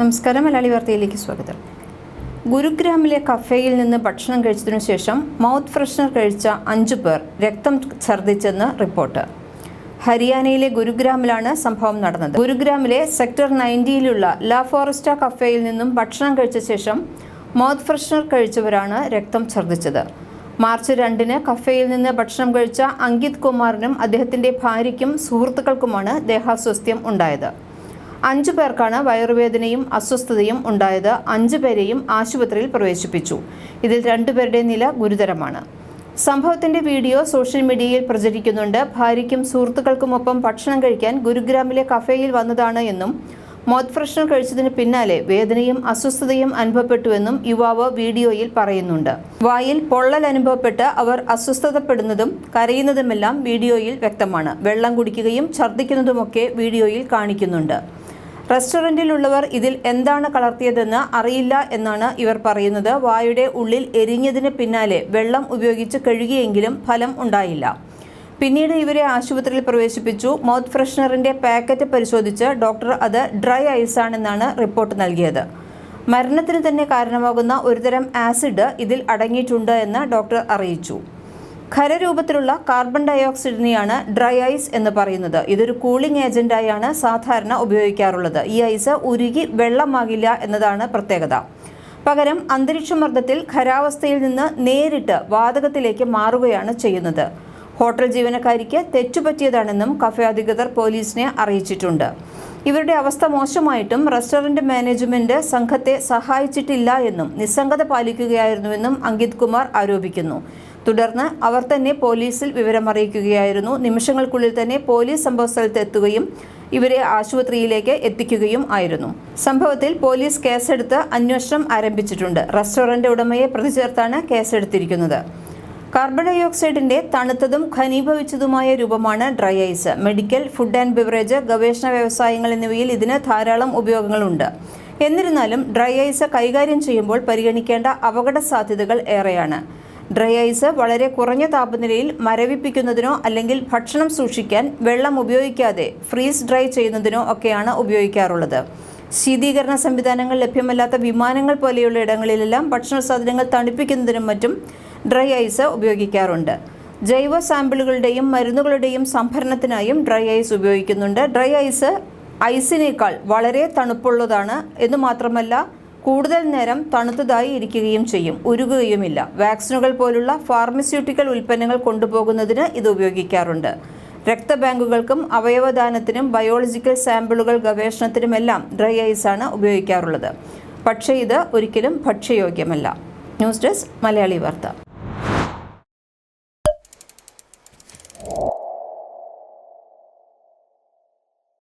നമസ്കാരം മലയാളി വാർത്തയിലേക്ക് സ്വാഗതം. ഗുരുഗ്രാമിലെ കഫേയിൽ നിന്ന് ഭക്ഷണം കഴിച്ചതിനു ശേഷം മൗത്ത് ഫ്രഷ്നർ കഴിച്ച അഞ്ചു പേർ രക്തം ഛർദ്ദിച്ചെന്ന് റിപ്പോർട്ട്. ഹരിയാനയിലെ ഗുരുഗ്രാമിലാണ് സംഭവം നടന്നത്. ഗുരുഗ്രാമിലെ സെക്ടർ നയന്റിയിലുള്ള ലാ ഫോറസ്റ്റ കഫേയിൽ നിന്നും ഭക്ഷണം കഴിച്ച ശേഷം മൗത്ത് ഫ്രഷ്നർ കഴിച്ചവരാണ് രക്തം ഛർദ്ദിച്ചത്. മാർച്ച് രണ്ടിന് കഫേയിൽ നിന്ന് ഭക്ഷണം കഴിച്ച അങ്കിത് കുമാറിനും അദ്ദേഹത്തിന്റെ ഭാര്യയ്ക്കും സുഹൃത്തുക്കൾക്കുമാണ് ദേഹാസ്വസ്ഥ്യം ഉണ്ടായത്. അഞ്ചു പേർക്കാണ് വയറുവേദനയും അസ്വസ്ഥതയും ഉണ്ടായത്. അഞ്ചു പേരെയും ആശുപത്രിയിൽ പ്രവേശിപ്പിച്ചു. ഇതിൽ രണ്ടുപേരുടെ നില ഗുരുതരമാണ്. സംഭവത്തിന്റെ വീഡിയോ സോഷ്യൽ മീഡിയയിൽ പ്രചരിക്കുന്നുണ്ട്. ഭാര്യയ്ക്കും സുഹൃത്തുക്കൾക്കുമൊപ്പം ഭക്ഷണം കഴിക്കാൻ ഗുരുഗ്രാമിലെ കഫേയിൽ വന്നതാണ് എന്നും മോത്ത് ഫ്രഷ്നർ കഴിച്ചതിന് പിന്നാലെ വേദനയും അസ്വസ്ഥതയും അനുഭവപ്പെട്ടുവെന്നും യുവാവ് വീഡിയോയിൽ പറയുന്നുണ്ട്. വായിൽ പൊള്ളൽ അനുഭവപ്പെട്ട് അവർ അസ്വസ്ഥതപ്പെടുന്നതും കരയുന്നതുമെല്ലാം വീഡിയോയിൽ വ്യക്തമാണ്. വെള്ളം കുടിക്കുകയും ഛർദ്ദിക്കുന്നതുമൊക്കെ വീഡിയോയിൽ കാണിക്കുന്നുണ്ട്. റെസ്റ്റോറന്റിലുള്ളവർ ഇതിൽ എന്താണ് കളർത്തിയതെന്ന് അറിയില്ല എന്നാണ് ഇവർ പറയുന്നത്. വായുടെ ഉള്ളിൽ എരിഞ്ഞതിന് പിന്നാലെ വെള്ളം ഉപയോഗിച്ച് കഴുകിയെങ്കിലും ഫലം ഉണ്ടായില്ല. പിന്നീട് ഇവരെ ആശുപത്രിയിൽ പ്രവേശിപ്പിച്ചു. മൗത്ത് ഫ്രഷ്നറിന്റെ പാക്കറ്റ് പരിശോധിച്ച് ഡോക്ടർ അത് ഡ്രൈ ഐസാണെന്നാണ് റിപ്പോർട്ട് നൽകിയത്. മരണത്തിന് തന്നെ കാരണമാകുന്ന ഒരുതരം ആസിഡ് ഇതിൽ അടങ്ങിയിട്ടുണ്ട് എന്ന് ഡോക്ടർ അറിയിച്ചു. ഖരരൂപത്തിലുള്ള കാർബൺ ഡയോക്സൈഡിനെയാണ് ഡ്രൈ ഐസ് എന്ന് പറയുന്നത്. ഇതൊരു കൂളിംഗ് ഏജന്റായാണ് സാധാരണ ഉപയോഗിക്കാറുള്ളത്. ഈ ഐസ് ഉരുകി വെള്ളമാകില്ല എന്നതാണ് പ്രത്യേകത. പകരം അന്തരീക്ഷമർദ്ദത്തിൽ ഖരാവസ്ഥയിൽ നിന്ന് നേരിട്ട് വാതകത്തിലേക്ക് മാറുകയാണ് ചെയ്യുന്നത്. ഹോട്ടൽ ജീവനക്കാരിക്ക് തെറ്റുപറ്റിയതാണെന്നും കഫേ അധികൃതർ പോലീസിനെ അറിയിച്ചിട്ടുണ്ട്. ഇവരുടെ അവസ്ഥ മോശമായിട്ടും റെസ്റ്റോറന്റ് മാനേജ്മെന്റ് സംഘത്തെ സഹായിച്ചിട്ടില്ല എന്നും നിസ്സംഗത പാലിക്കുകയായിരുന്നുവെന്നും അങ്കിത് കുമാർ ആരോപിക്കുന്നു. തുടർന്ന് അവർ തന്നെ പോലീസിൽ വിവരമറിയിക്കുകയായിരുന്നു. നിമിഷങ്ങൾക്കുള്ളിൽ തന്നെ പോലീസ് സംഭവസ്ഥലത്ത് എത്തുകയും ഇവരെ ആശുപത്രിയിലേക്ക് എത്തിക്കുകയും ആയിരുന്നു. സംഭവത്തിൽ പോലീസ് കേസെടുത്ത് അന്വേഷണം ആരംഭിച്ചിട്ടുണ്ട്. റെസ്റ്റോറന്റ് ഉടമയെ പ്രതി ചേർത്താണ് കേസെടുത്തിരിക്കുന്നത്. കാർബൺ ഡൈ ഓക്സൈഡിന്റെ തണുത്തതും ഘനീഭവിച്ചതുമായ രൂപമാണ് dry ice. Medical food and beverage ഗവേഷണ വ്യവസായങ്ങൾ എന്നിവയിൽ ഇതിന് ധാരാളം ഉപയോഗങ്ങളുണ്ട്. എന്നിരുന്നാലും ഡ്രൈ ഐസ് കൈകാര്യം ചെയ്യുമ്പോൾ പരിഗണിക്കേണ്ട അപകട സാധ്യതകൾ ഏറെയാണ്. ഡ്രൈ ഐസ് വളരെ കുറഞ്ഞ താപനിലയിൽ മരവിപ്പിക്കുന്നതിനോ അല്ലെങ്കിൽ ഭക്ഷണം സൂക്ഷിക്കാൻ വെള്ളം ഉപയോഗിക്കാതെ ഫ്രീസ് ഡ്രൈ ചെയ്യുന്നതിനോ ഒക്കെയാണ് ഉപയോഗിക്കാറുള്ളത്. ശീതീകരണ സംവിധാനങ്ങൾ ലഭ്യമല്ലാത്ത വിമാനങ്ങൾ പോലെയുള്ള ഇടങ്ങളിലെല്ലാം ഭക്ഷണ സാധനങ്ങൾ തണുപ്പിക്കുന്നതിനും മറ്റും ഡ്രൈ ഐസ് ഉപയോഗിക്കാറുണ്ട്. ജൈവ സാമ്പിളുകളുടെയും മരുന്നുകളുടെയും സംഭരണത്തിനായും ഡ്രൈ ഐസ് ഉപയോഗിക്കുന്നുണ്ട്. ഡ്രൈ ഐസ് ഐസിനേക്കാൾ വളരെ തണുപ്പുള്ളതാണ് എന്ന് മാത്രമല്ല കൂടുതൽ നേരം തണുത്തതായി ഇരിക്കുകയും ചെയ്യും. ഉരുകുകയുമില്ല. വാക്സിനുകൾ പോലുള്ള ഫാർമസ്യൂട്ടിക്കൽ ഉൽപ്പന്നങ്ങൾ കൊണ്ടുപോകുന്നതിന് ഇത് ഉപയോഗിക്കാറുണ്ട്. രക്തബാങ്കുകൾക്കും അവയവദാനത്തിനും ബയോളജിക്കൽ സാമ്പിളുകൾ ഗവേഷണത്തിനുമെല്ലാം ഡ്രൈ ഐസ് ആണ് ഉപയോഗിക്കാറുള്ളത്. പക്ഷേ ഇത് ഒരിക്കലും ഭക്ഷ്യയോഗ്യമല്ല. ന്യൂസ് ഡെസ്ക് മലയാളി വാർത്ത.